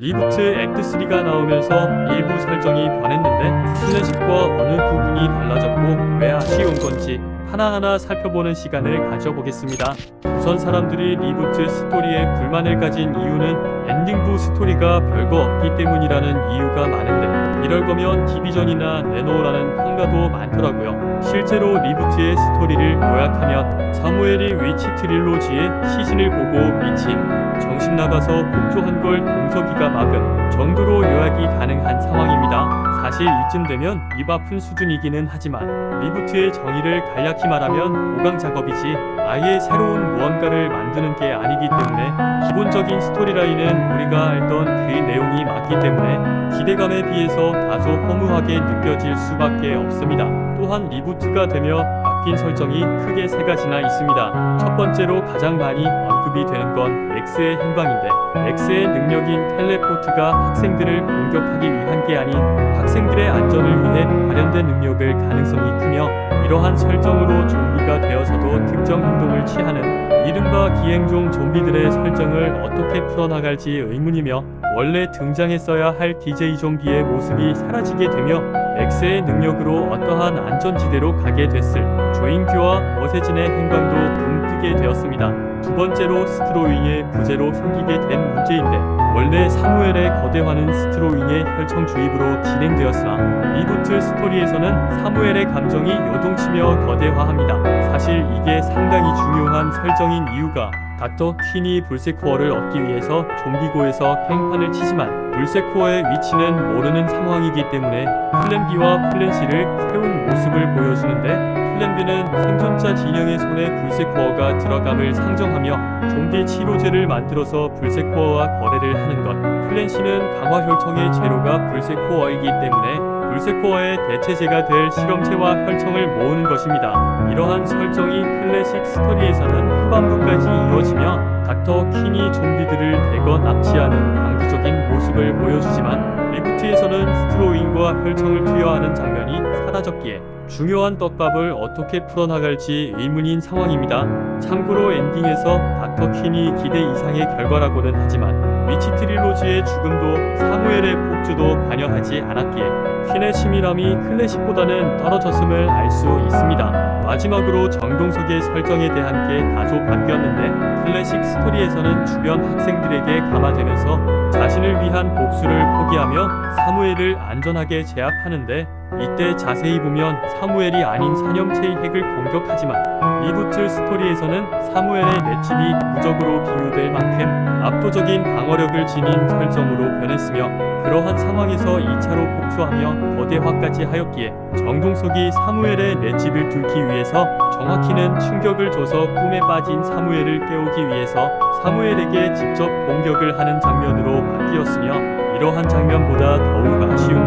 리부트 액트 3가 나오면서 일부 설정이 변했는데 클래식과 어느 부분이 달라졌고 왜 아쉬운 건지 하나하나 살펴보는 시간을 가져보겠습니다. 우선 사람들이 리부트 스토리에 불만을 가진 이유는 엔딩부 스토리가 별거 없기 때문이라는 이유가 많은데 이럴 거면 디비전이나 내놓으라는 평가도 많더라고요. 실제로 리부트의 스토리를 요약하면 사무엘이 위치 트릴로지의 시신을 보고 미친 정신 나가서 폭주한 걸 동석이가 막은 정도로 요약이 가능한 상황입니다. 사실 이쯤 되면 입 아픈 수준이기는 하지만 리부트의 정의를 간략히 말하면 보강 작업이지 아예 새로운 무언가를 만드는 게 아니기 때문에 기본적인 스토리라인은 우리가 알던 그 내용이 맞기 때문에 기대감에 비해서 다소 허무하게 느껴질 수밖에 없습니다. 또한 리부트가 되며 바뀐 설정이 크게 세 가지나 있습니다. 첫 번째로 가장 많이 언급이 되는 건 X의 행방인데 X의 능력인 텔레포트가 학생들을 공격하기 위한 게 아닌 학생들의 안전을 위해 발현된 능력을 가능성이 크며 이러한 설정으로 좀비가 되어서도 특정 행동을 취하는 이른바 기행종 좀비들의 설정을 어떻게 풀어나갈지 의문이며 원래 등장했어야 할 DJ 좀비의 모습이 사라지게 되며 X의 능력으로 어떠한 안전지대로 가게 됐을 조인규와 어세진의 행방도 붕 뜨게 되었습니다. 두 번째로 스트로잉의 부재로 생기게 된 문제인데 원래 사무엘의 거대화는 스트로잉의 혈청 주입으로 진행되었으나 리부트 스토리에서는 사무엘의 감정이 요동치며 거대화합니다. 사실 이게 상당히 중요한 설정인 이유가 닥터 퀸이 불세코어를 얻기 위해서 좀비고에서 팽판을 치지만 불세코어의 위치는 모르는 상황이기 때문에 플랜 B와 플랜 C를 세운 모습을 보여주는데 플랜 B는 생존자 진영의 손에 불세코어가 들어감을 상정하며 좀비 치료제를 만들어서 불세코어와 거래를 하는 것 플랜 C는 강화 혈청의 재료가 불세코어이기 때문에 불세코어의 대체제가 될 실험체와 혈청을 모으는 것입니다. 이러한 설정이 클래식 스토리에서는 후반부까지 이어지며 닥터 퀸이 좀비들을 대거 납치하는 강기적인 모습을 보여주지만 리부트에서는 스트로잉과 혈청을 투여하는 장면이 사라졌기에 중요한 떡밥을 어떻게 풀어나갈지 의문인 상황입니다. 참고로 엔딩에서 닥터 퀸이 기대 이상의 결과라고는 하지만 위치 트릴로지의 죽음도 사무엘의 폭주도 관여하지 않았기에 퀸의 치밀함이 클래식보다는 떨어졌음을 알 수 있습니다. 마지막으로 정동석의 설정에 대한 게 다소 바뀌었는데 클래식 스토리에서는 주변 학생들에게 감화되면서 자신을 위한 복수를 포기하며 사무엘을 안전하게 제압하는데 이때 자세히 보면 사무엘이 아닌 사념체의 핵을 공격하지만 리부트 스토리에서는 사무엘의 맷집이 무적으로 비유될 만큼 압도적인 방어력을 지닌 설정으로 변했으며 그러한 상황에서 2차로 폭주하며 거대화까지 하였기에 정동석이 사무엘의 맷집을 뚫기 위해서 정확히는 충격을 줘서 꿈에 빠진 사무엘을 깨우기 위해서 사무엘에게 직접 공격을 하는 장면으로 바뀌었으며 이러한 장면보다 더욱 아쉬운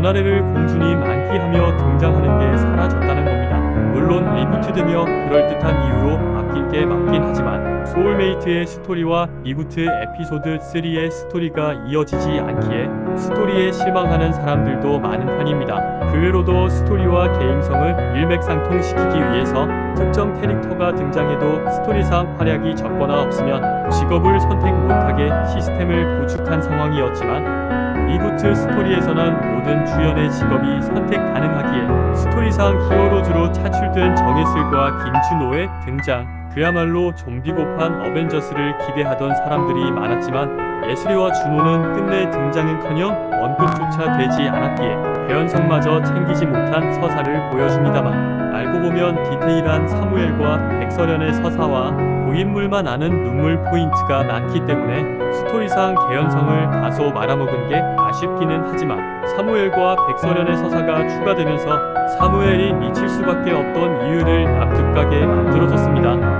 모나레를 공주님 안기하며 등장하는 게 사라졌다는 겁니다. 물론 리부트되며 그럴듯한 이유로 바뀔 게 맞긴 하지만 소울메이트의 스토리와 리부트 에피소드 3의 스토리가 이어지지 않기에 스토리에 실망하는 사람들도 많은 편입니다. 그 외로도 스토리와 개인성을 일맥상통시키기 위해서 특정 캐릭터가 등장해도 스토리상 활약이 적거나 없으면 직업을 선택 못하게 시스템을 구축한 상황이었지만 리부트 스토리에서는 모든 주연의 직업이 선택 가능하기에 스토리상 히어로즈로 차출된 정예슬과 김준호의 등장 그야말로 좀비고판 어벤져스를 기대하던 사람들이 많았지만 예슬이와 준호는 끝내 등장은커녕 언급조차 되지 않았기에 배연성마저 챙기지 못한 서사를 보여줍니다만 알고 보면 디테일한 사무엘과 백설연의 서사와 고인물만 아는 눈물 포인트가 많기 때문에 스토리상 개연성을 다소 말아먹은 게 아쉽기는 하지만 사무엘과 백설연의 서사가 추가되면서 사무엘이 미칠 수밖에 없던 이유를 납득가게 만들어줬습니다.